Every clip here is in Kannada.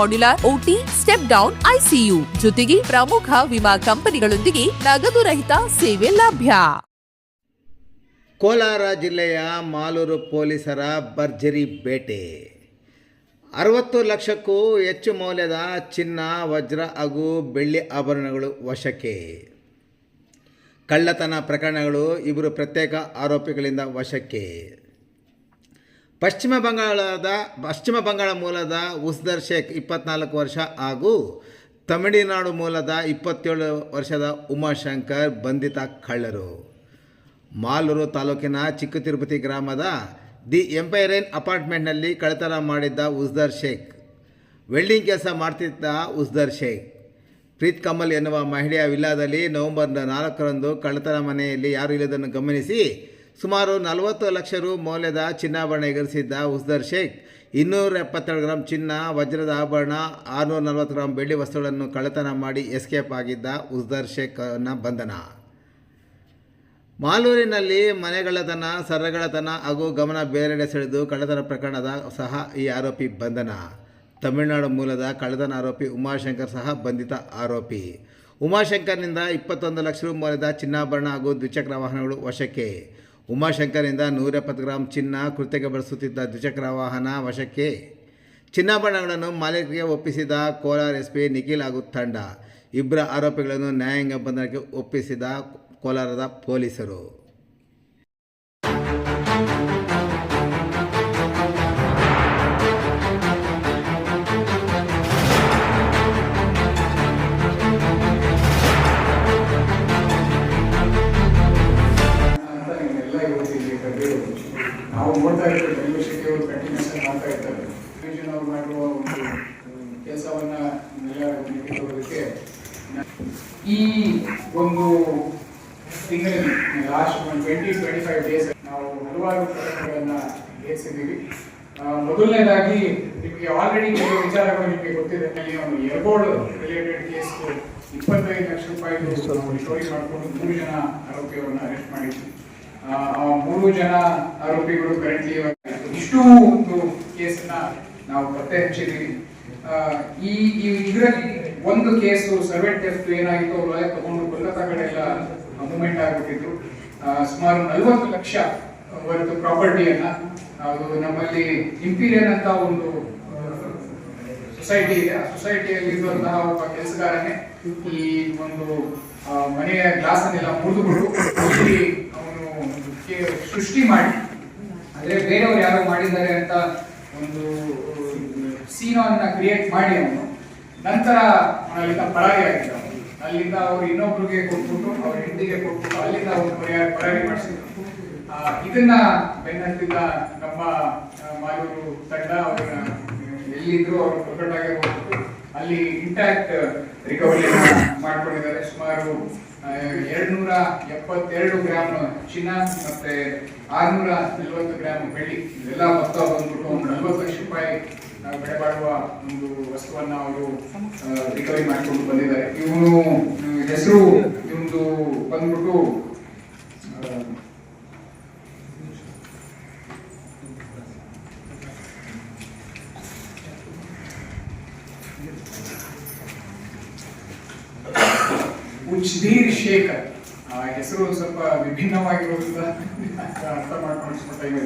modular OT step down ICU ಜೊತೆಗೆ ಪ್ರಮುಖ ವಿಮಾ ಕಂಪನಿಗಳೊಂದಿಗೆ ನಗದು ರಹಿತ ಸೇವೆ ಲಭ್ಯ. ಕೋಲಾರ ಜಿಲ್ಲೆಯ ಮಾಲೂರು ಪೊಲೀಸರ ಭರ್ಜರಿ ಬೇಟೆ. ಅರವತ್ತು ಲಕ್ಷಕ್ಕೂ ಹೆಚ್ಚು ಮೌಲ್ಯದ ಚಿನ್ನ, ವಜ್ರ ಹಾಗೂ ಬೆಳ್ಳಿ ಆಭರಣಗಳು ವಶಕ್ಕೆ. ಕಳ್ಳತನ ಪ್ರಕರಣಗಳು ಇಬ್ಬರು ಪ್ರತ್ಯೇಕ ಆರೋಪಿಗಳಿಂದ ವಶಕ್ಕೆ. ಪಶ್ಚಿಮ ಬಂಗಾಳದ, ಪಶ್ಚಿಮ ಬಂಗಾಳ ಮೂಲದ ಉಸ್ದರ್ ಶೇಖ್ ಇಪ್ಪತ್ನಾಲ್ಕು ವರ್ಷ ಹಾಗೂ ತಮಿಳುನಾಡು ಮೂಲದ ಇಪ್ಪತ್ತೇಳು ವರ್ಷದ ಉಮಾಶಂಕರ್ ಬಂಧಿತ ಕಳ್ಳರು. ಮಾಲೂರು ತಾಲೂಕಿನ ಚಿಕ್ಕ ತಿರುಪತಿ ಗ್ರಾಮದ ದಿ ಎಂಪೈರೈನ್ ಅಪಾರ್ಟ್ಮೆಂಟ್ನಲ್ಲಿ ಕಳ್ಳತನ ಮಾಡಿದ್ದ ಉಸ್ದರ್ ಶೇಖ್, ವೆಲ್ಡಿಂಗ್ ಕೆಲಸ ಮಾಡ್ತಿದ್ದ ಉಸ್ದರ್ ಶೇಖ್. ಪ್ರೀತ್ ಕಮಲ್ ಎನ್ನುವ ಮಹಿಳೆಯ ವಿಲ್ಲಾದಲ್ಲಿ ನವೆಂಬರ್ ನಾಲ್ಕರಂದು ಕಳ್ಳತನ ಮನೆಯಲ್ಲಿ ಯಾರು ಇಲ್ಲದನ್ನು ಗಮನಿಸಿ ಸುಮಾರು ನಲವತ್ತು ಲಕ್ಷ ರು ಮೌಲ್ಯದ ಚಿನ್ನಾಭರಣ ಎಗರಿಸಿದ್ದ ಉಸ್ದರ್ ಶೇಖ್, ಇನ್ನೂರ ಎಪ್ಪತ್ತೆರಡು ಗ್ರಾಂ ಚಿನ್ನ, ವಜ್ರದ ಆಭರಣ, ಆರುನೂರ ನಲವತ್ತು ಗ್ರಾಂ ಬೆಳ್ಳಿ ವಸ್ತುಗಳನ್ನು ಕಳ್ಳತನ ಮಾಡಿ ಎಸ್ಕೇಪ್ ಆಗಿದ್ದ ಉಸ್ದರ್ ಶೇಖ್ನ ಬಂಧನ. ಮಾಲೂರಿನಲ್ಲಿ ಮನೆಗಳತನ ಸರಗಳತನ ಹಾಗೂ ಗಮನ ಬೇರೆಡೆ ಸೆಳೆದು ಕಳ್ಳತನ ಪ್ರಕರಣದ ಸಹ ಈ ಆರೋಪಿ ಬಂಧನ. ತಮಿಳುನಾಡು ಮೂಲದ ಕಳ್ಳತನ ಆರೋಪಿ ಉಮಾಶಂಕರ್ ಸಹ ಬಂಧಿತ ಆರೋಪಿ. ಉಮಾಶಂಕರ್ನಿಂದ ಇಪ್ಪತ್ತೊಂದು ಲಕ್ಷ ರು ಮೌಲ್ಯದ ಚಿನ್ನಾಭರಣ ಹಾಗೂ ದ್ವಿಚಕ್ರ ವಾಹನಗಳು ವಶಕ್ಕೆ. ಉಮಾಶಂಕರ್ನಿಂದ ನೂರ ಎಪ್ಪತ್ತು ಗ್ರಾಂ ಚಿನ್ನ, ಕೃತ್ಯಕ್ಕೆ ಬಳಸುತ್ತಿದ್ದ ದ್ವಿಚಕ್ರ ವಾಹನ ವಶಕ್ಕೆ. ಚಿನ್ನಾಭರಣಗಳನ್ನು ಮಾಲೀಕರಿಗೆ ಒಪ್ಪಿಸಿದ ಕೋಲಾರ ಎಸ್ ಪಿ ನಿಖಿಲ್ ಹಾಗೂ ತಂಡ. ಇಬ್ಬರ ಆರೋಪಿಗಳನ್ನು ನ್ಯಾಯಾಂಗ ಬಂಧನಕ್ಕೆ ಒಪ್ಪಿಸಿದ ಕೋಲಾರದ ಪೊಲೀಸರು. ಇರ್ತೇವೆ ರೈಲ್ವೆ ಶೆಟ್ಟಿ ಅವರು ಕಂಟಿನ್ಯೂಸ್ ಮಾಡ್ತಾ ಇರ್ತಾರೆ. ಡಿವಿಷನ್ ಅವರು ಮಾಡುವ ಒಂದು ಕೆಲಸವನ್ನ ಎಲ್ಲ ಈ ಒಂದು ತಿಂಗಳಲ್ಲಿ ಲಾಸ್ಟ್ ಒಂದು ಟ್ವೆಂಟಿ ಟ್ವೆಂಟಿ ಫೈವ್ ಡೇಸ್ ನಾವು ಹಲವಾರು ಪ್ರಕರಣಗಳನ್ನ ಏರಿಸಿದ್ದೀವಿ ಆ, ಮೊದಲನೇದಾಗಿ ನಿಮಗೆ ಆಲ್ರೆಡಿ ಕೆಲವು ವಿಚಾರಗಳು ನಿಮಗೆ ಗೊತ್ತಿದೆ. ಒಂದು ಏರ್ಬೋರ್ಡ್ ರಿಲೇಟೆಡ್ ಕೇಸ್ ಇಪ್ಪತ್ತೈದು ಲಕ್ಷ ರೂಪಾಯಿ ಸ್ಟೋರಿ ಮಾಡಿಕೊಂಡು ಮೂರು ಜನ ಆರೋಗ್ಯವನ್ನು ಅರೆಸ್ಟ್ ಮಾಡಿದ್ವಿ. ಮೂರು ಜನ ಆರೋಪಿಗಳು ಕರೆಂಟ್ಲಿ ಇಷ್ಟು ಒಂದು ಕೇಸನ್ನ ನಾವು ಪತ್ತೆ ಹಚ್ಚಿದ್ದೀವಿ ಈ ಇದರಲ್ಲಿ ಒಂದು ಕೇಸು ಸರ್ವೆಂಟ್ ಟೆಸ್ಟ್ ಏನಾಗಿತ್ತು, ಅವ್ರು ತಗೊಂಡು ಕೊಲ್ಕತ್ತಾ ಕಡೆ ಎಲ್ಲ ಮೂವ್ಮೆಂಟ್ ಆಗಿಬಿಟ್ಟಿದ್ರು ಸುಮಾರು ನಲವತ್ತು ಲಕ್ಷ ಒಂದು ಪ್ರಾಪರ್ಟಿಯನ್ನ ಅದು ನಮ್ಮಲ್ಲಿ ಇಂಪೀರಿಯನ್ ಅಂತ ಒಂದು ಸೊಸೈಟಿ ಇದೆ. ಆ ಸೊಸೈಟಿಯಲ್ಲಿ ಇರುವಂತಹ ಒಬ್ಬ ಕೆಲಸಗಾರನೇ ಈ ಒಂದು ಮನೆಯ ಗ್ಲಾಸ್ ಅನ್ನೆಲ್ಲ ಮುರಿದುಬಿಟ್ಟು ಸೃಷ್ಟಿ ಮಾಡಿ. ಅಂದ್ರೆ ಬೇರೆಯವರು ಯಾರು ಮಾಡಿದ್ದಾರೆ ಅಂತ ಒಂದು ಸೀನನ್ನ ಕ್ರಿಯೇಟ್ ಮಾಡಿ ಅವನು. ನಂತರ ಅಲ್ಲಿಂದ ಪರಾಗಿ ಆಗಿದ್ದ ಅಲ್ಲಿಂದ ಅವ್ರು ಇನ್ನೊಬ್ರಿಗೆ ಕೊಟ್ಬಿಟ್ಟು, ಅವ್ರ ಹೆಂಡಿಗೆ ಕೊಟ್ಬಿಟ್ಟು ಅಲ್ಲಿಂದ ಅವ್ರು ಪರಿಹಾರ ಪರಾಗಿ ಮಾಡಿಸಿದ್ರು. ಇದನ್ನ ಬೆನ್ನತ್ತಿದ್ದ ನಮ್ಮ ಮಾಲೂರು ತಂಡ ಅವ್ರನ್ನ ಎಲ್ಲಿದ್ರು ಅವ್ರು ಕೊಲ್ಕತ್ತಾಗೆ ಹೋಗ್ಬಿಟ್ಟು ಅಲ್ಲಿ ಇಂಟ್ಯಾಕ್ಟ್ ರಿಕವರಿ ಮಾಡ್ಕೊಂಡಿದ್ದಾರೆ. ಸುಮಾರು ಎರಡ್ನೂರ ಎಪ್ಪತ್ತೆರಡು ಗ್ರಾಮ್ ಚಿನ್ನ ಮತ್ತೆ ಆರ್ನೂರ ನಲ್ವತ್ತು ಗ್ರಾಮ್ ಬೆಳ್ಳಿ. ಇದೆಲ್ಲ ಮೊತ್ತ ಬಂದ್ಬಿಟ್ಟು ಒಂದು ನಲವತ್ತು ಲಕ್ಷ ರೂಪಾಯಿ ಬೆಲೆ ಬಾಳುವ ಒಂದು ವಸ್ತುವನ್ನ ಅವರು ರಿಕವರಿ ಮಾಡಿಕೊಂಡು ಬಂದಿದ್ದಾರೆ. ಇವನು ಹೆಸರು ಇವಂದು ಬಂದ್ಬಿಟ್ಟು ಆ, ಉಜ್ದೀರ್ ಶೇಖರ್. ಆ, ಹೆಸರು ಸ್ವಲ್ಪ ವಿಭಿನ್ನವಾಗಿರೋದ್ರಿಂದ ಅರ್ಥ ಮಾಡ್ಕೊಂಡು ಟೈಮ್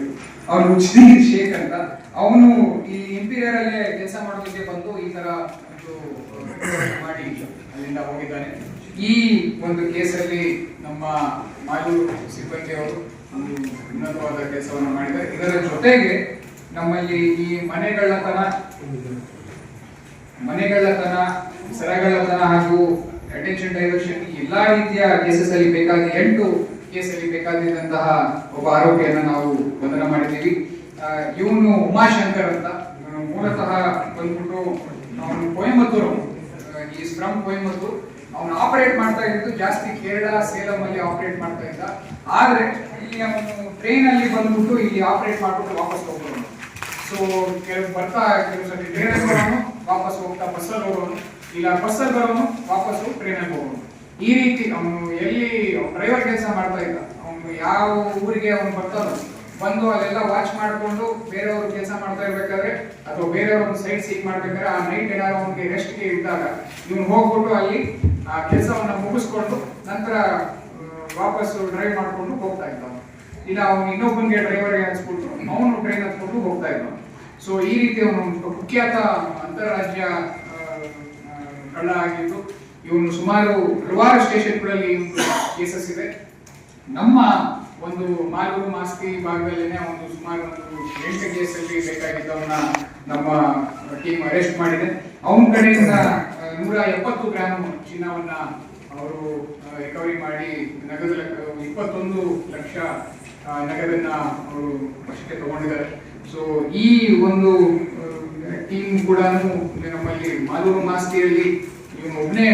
ಅವ್ರು ಉಜ್ದೀರ್ ಶೇಖ್ ಅಂತ. ಅವನು ಈ ಇಂಪೀರಿಯರ್ ಅಲ್ಲಿ ಕೆಲಸ ಮಾಡೋದಕ್ಕೆ ಬಂದು ಈ ತರ ಮಾಡಿ ಅಲ್ಲಿಂದ ಹೋಗಿದ್ದಾನೆ. ಈ ಒಂದು ಕೇಸಲ್ಲಿ ನಮ್ಮ ಮಾಜು ಸಿಬ್ಬಂದಿ ಅವರು ಒಂದು ಉನ್ನತವಾದ ಕೆಲಸವನ್ನು ಮಾಡಿದ್ದಾರೆ. ಇದರ ಜೊತೆಗೆ ನಮ್ಮಲ್ಲಿ ಈ ಮನೆಗಳತನ ಮನೆಗಳತನ ಸರಗಳತನ ಹಾಗೂ ಅಟೆನ್ಷನ್ ಡೈವರ್ಷನ್ ಎಲ್ಲಾ ರೀತಿಯ ಕೇಸಸ್ ಅಲ್ಲಿ ಬೇಕಾದ ಎಂಟು ಅಲ್ಲಿ ಬೇಕಾದಂತಹ ಒಬ್ಬ ಆರೋಪಿಯನ್ನ ನಾವು ಬಂಧನ ಮಾಡಿದ್ದೀವಿ. ಇವನು ಉಮಾಶಂಕರ್ ಅಂತ. ಆ, ಮೂಲತಃ ಬಂದ್ಬಿಟ್ಟು ಅವನು ಕೊಯಮತ್ತೂರು ಈಸ್ ಫ್ರಮ್ ಕೊಯಮತ್ತೂರು ಅವನು ಆಪರೇಟ್ ಮಾಡ್ತಾ ಇದ್ದು ಜಾಸ್ತಿ ಕೇರಳ ಸೇಲಂ ಅಲ್ಲಿ ಆಪರೇಟ್ ಮಾಡ್ತಾ ಇದ್ದ. ಆದ್ರೆ ಇಲ್ಲಿ ಅವನು ಟ್ರೈನ್ ಅಲ್ಲಿ ಬಂದ್ಬಿಟ್ಟು ಇಲ್ಲಿ ಆಪರೇಟ್ ಮಾಡ್ಬಿಟ್ಟು ವಾಪಸ್ ಹೋಗೋನು ಕೆಲವು ಬರ್ತಾ ಕೆಲವು ಸತಿ ಟ್ರೈನಲ್ಲಿ ಬರೋನು ವಾಪಸ್ ಹೋಗ್ತಾ ಬಸ್ಸಲ್ಲಿ ಹೋಗೋನು. ಇಲ್ಲ ಬಸ್ಸಲ್ಲಿ ಬರೋನು ವಾಪಸ್ ಟ್ರೈನಲ್ಲಿ ಹೋಗೋನು. ಈ ರೀತಿ ಅವನು ಎಲ್ಲಿ ಡ್ರೈವರ್ ಕೆಲಸ ಮಾಡ್ತಾ ಇದ್ದ ಅವನು ಯಾವ ಊರಿಗೆ ಅವನು ಬರ್ತಾನೋ, ಬಂದು ಅಲ್ಲೆಲ್ಲ ವಾಚ್ ಮಾಡಿಕೊಂಡು ಬೇರೆಯವರು ಕೆಲಸ ಮಾಡ್ತಾ ಇರ್ಬೇಕಾದ್ರೆ, ಅಥವಾ ಬೇರೆಯವ್ರ ಸೈಡ್ ಸೀಕ್ ಮಾಡ್ಬೇಕಾದ್ರೆ ಆ ನೈಟ್ ಏನಾದ್ರು ಅವನಿಗೆ ರೆಸ್ಟ್ಗೆ ಇದ್ದಾಗ ಇವನು ಹೋಗ್ಬಿಟ್ಟು ಅಲ್ಲಿ ಆ ಕೆಲಸವನ್ನು ಮುಗಿಸ್ಕೊಂಡು ನಂತರ ವಾಪಸ್ ಡ್ರೈವ್ ಮಾಡ್ಕೊಂಡು ಹೋಗ್ತಾ ಇದ್ದ. ಇಲ್ಲ, ಅವನು ಇನ್ನೊಬ್ಬನಿಗೆ ಡ್ರೈವರ್ಗೆ ಅನ್ಸ್ಬಿಟ್ಟು ಅವನು ಟ್ರೈನ್ ಹತ್ಕೊಂಡು ಹೋಗ್ತಾ ಇದ್ದ. ಸೊ ಈ ರೀತಿ ಅವನು ಕುಖ್ಯಾತ ಅಂತಾರಾಜ್ಯ ಕಳ್ಳ ಆಗಿದ್ದು, ಇವನು ಸುಮಾರು ಹಲವಾರು ಸ್ಟೇಷನ್ಗಳಲ್ಲಿ ಕೇಸಸ್ ಇದೆ. ನಮ್ಮ ಒಂದು ಮಾಲೂರು ಮಾಸ್ತಿ ಭಾಗದಲ್ಲೇನೆ ಒಂದು ಸುಮಾರು ಒಂದು ಎಂಟು ಕೇಸಲ್ಲಿ ಬೇಕಾಗಿದ್ದವನ್ನ ನಮ್ಮ ಟೀಮ್ ಅರೆಸ್ಟ್ ಮಾಡಿದೆ. ಅವನ ಕಡೆಯಿಂದ ನೂರ ಎಪ್ಪತ್ತು ಗ್ರಾಮ್ ಚಿನ್ನವನ್ನ ಅವರು ರಿಕವರಿ ಮಾಡಿ, ನಗದು ಇಪ್ಪತ್ತೊಂದು ಲಕ್ಷ ಆ, ನಗದನ್ನ ಅವರು ವಶಕ್ಕೆ ತಗೊಂಡಿದ್ದಾರೆ. ಸೊ ಈ ಒಂದು ಟೀಮ್ ಕೂಡ ನಮ್ಮಲ್ಲಿ ಮಾಲೂರು ಮಾಸ್ತಿಯಲ್ಲಿ ಇವನು ಒಬ್ಬನೇ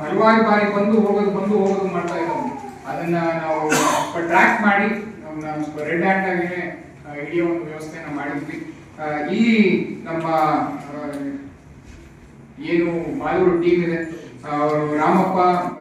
ಹಲವಾರು ಬಾರಿ ಬಂದು ಹೋಗೋದು ಬಂದು ಹೋಗೋದು ಮಾಡ್ತಾ ಇದ್ದಾವೆ ಅದನ್ನ ನಾವು ಟ್ರ್ಯಾಕ್ ಮಾಡಿ ರೆಡ್ ಹ್ಯಾಂಡ್ ಆಗಿನೇ ಹಿಡಿಯೋ ಒಂದು ವ್ಯವಸ್ಥೆನ ಮಾಡಿದ್ವಿ. ಈ ನಮ್ಮ ಏನು ಮಾಲೂರು ಟೀಮ್ ಇದೆ ಅವರು ರಾಮಪ್ಪ